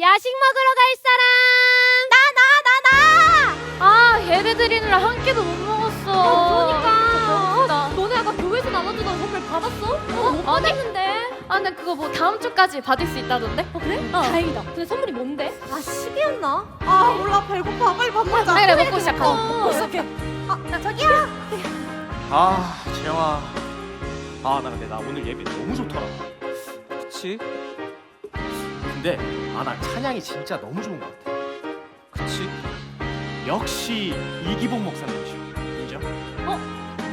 야식 먹으러 갈 사람! 나, 나, 나, 나! 아, 예배 드리느라 한 끼도 못 먹었어. 그러니까. 배고프다. 너네 아까 교회에서 나눠주던 선물 받았어? 어, 못 받았는데. 아, 근데 그거 뭐 다음 주까지 받을 수 있다던데? 어, 그래? 다행이다. 근데 선물이 뭔데? 아 시계였나? 아 몰라 배고파 빨리 밥 먹자 그래, 그래, 먹고 시작하자. 어, 먹고 시작해. 아 저기요 아 재영아 아 나 근데 나 오늘 예배 너무 좋더라 그치? 근데 아 나 찬양이 진짜 너무 좋은 것 같아 그치? 역시 이기복 목사님이시오 인정?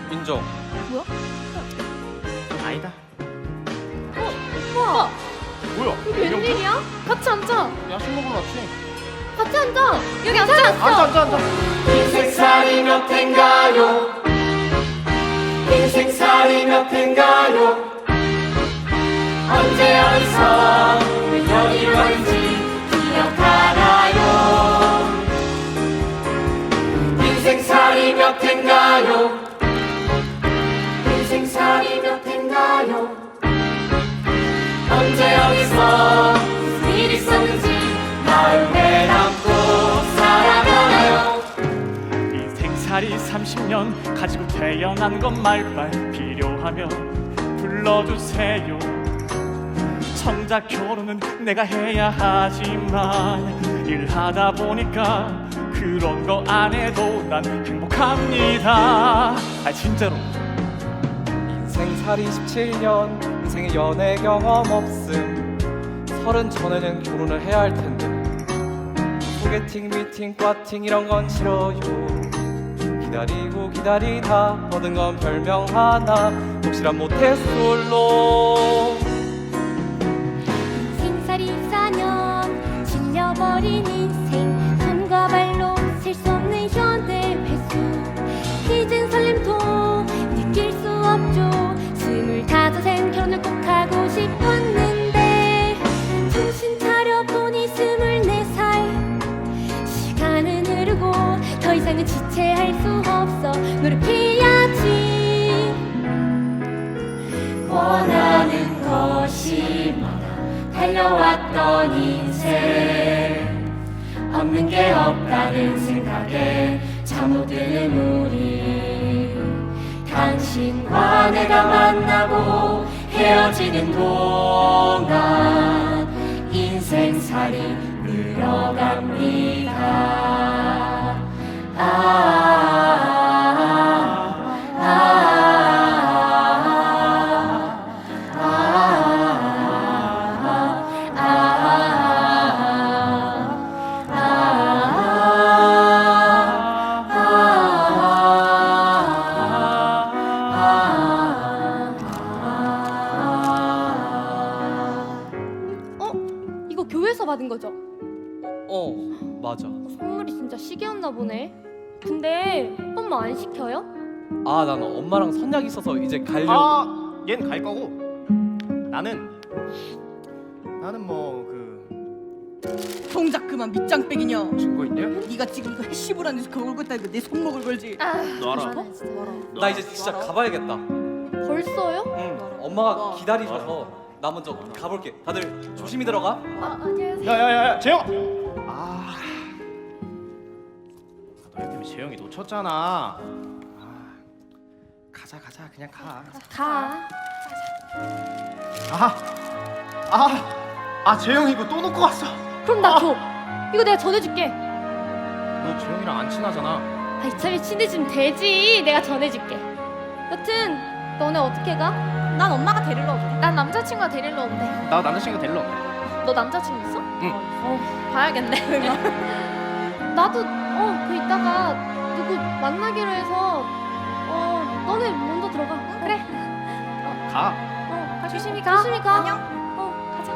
인정. 아니다 우와, 뭐야 여기 웬일이야? 같이 앉아. 야식 먹으러 왔지 같이 앉아. 여기 앉아. 앉아 앉아 앉아 인생살이 몇 회인가요? 인생살이 몇 회인가요? 언제 어디서 인생살이 몇 회인가요? 인생살이 몇 회인가요? 언제 어디서 일이 있었는지 마음에 남고 살아가나요? 인생살이 30년 가지고 태어난 건 말빨 필요하면 불러주세요 정작 결혼은 내가 해야 하지만 일하다 보니까 그런 거 안 해도 난 행복합니다 아 진짜로 인생 살이 17년, 인생의 연애 경험 없음. 서른 전에는 결혼을 해야 할 텐데. 소개팅, 미팅, 과팅 이런 건 싫어요. 기다리고 기다리다 얻은 건 별명 하나. 독실한 모태솔로. 인생살이 14년 질려버린 지체할 수 없어. 노력해야지. 원하는 것이 많아 달려왔던 인생. 없는 게 없다는 생각에 잠못 드는 우리. 당신과 내가 만나고 헤어지는 동안 인생살이 늘어갑니다 어? 이거 교회에서 받은 거죠? 어, 맞아. 선물이 진짜 시계였나 보네. 근데 엄마 안 시켜요? 아, 난 엄마랑 선약 있어서 이제 가려고. 아, 얜 갈 거고 나는 나는 뭐 그 동작 그만 밑장빼기냐 증거 있냐? 네가 지금 이거 안에서 그걸 걸고 있다니까 내 손목을 걸지 너 알아? 나 이제 진짜 가봐야겠다. 벌써요? 응. 엄마가 와. 기다리셔서 나 먼저 가볼게. 다들 조심히 들어가. 아, 안녕하세요. 야야야야 재영 아 너희 때문에 재영이 놓쳤잖아 아, 가자 가자 그냥 가 가. 아, 아, 아 재영이 이거 또 놓고 왔어. 그럼 나 줘. 이거 내가 전해줄게. 너 재영이랑 안 친하잖아. 아, 이참에 친해지면 되지. 내가 전해줄게. 여튼 너네 어떻게 가? 난 엄마가 데리러 올게 난 남자친구가 데리러 온대. 나 남자친구 데리러 온대. 너 남자친구 있어? 응. 어, 봐야겠네. 나도 어, 그 이따가 누구 만나기로 해서 어, 너네 먼저 들어가. 그래. 가. 어, 조심히 가. 조심히 가. 안녕. 어, 가자.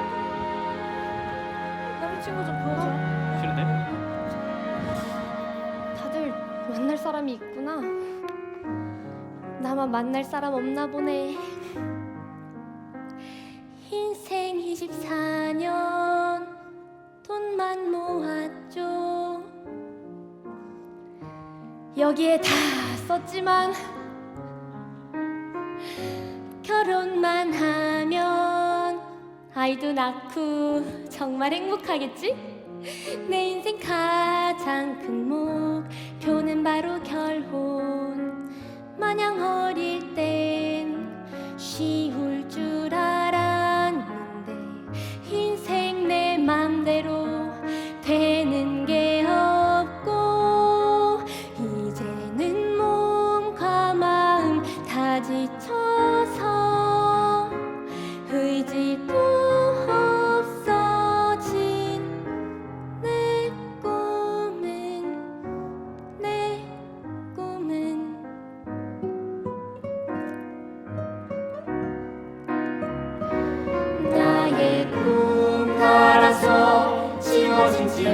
남자친구 좀 보여줘 싫은데? 다들 만날 사람이 있구나. 나만 만날 사람 없나 보네. 인생 24년 돈만 모았죠. 여기에 다 썼지만 결혼만 하면 아이도 낳고 정말 행복하겠지? 내 인생 가장 큰 목표는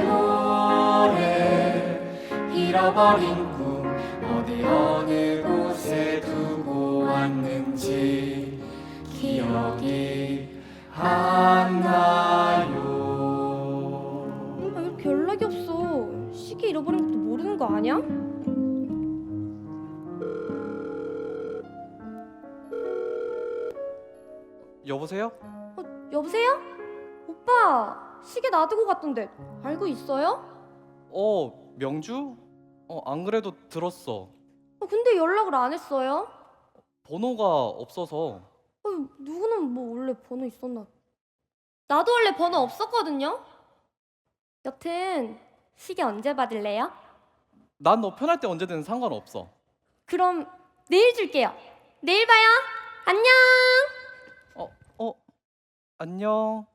오래 잃어버린 꿈 어디 어느 곳에 두고 왔는지 기억이 안 나요 아, 왜 이렇게 연락이 없어? 시계 잃어버린 것도 모르는 거 아니야? 여보세요? 어, 여보세요? 오빠 시계 놔두고 갔던데 알고 있어요? 어 명주? 어 안 그래도 들었어 어, 근데 연락을 안 했어요? 번호가 없어서 어, 누구는 뭐 원래 번호 있었나? 나도 원래 번호 없었거든요. 여튼 시계 언제 받을래요? 난 너 편할 때 언제든 상관없어 그럼 내일 줄게요. 내일 봐요. 안녕. 어? 어? 안녕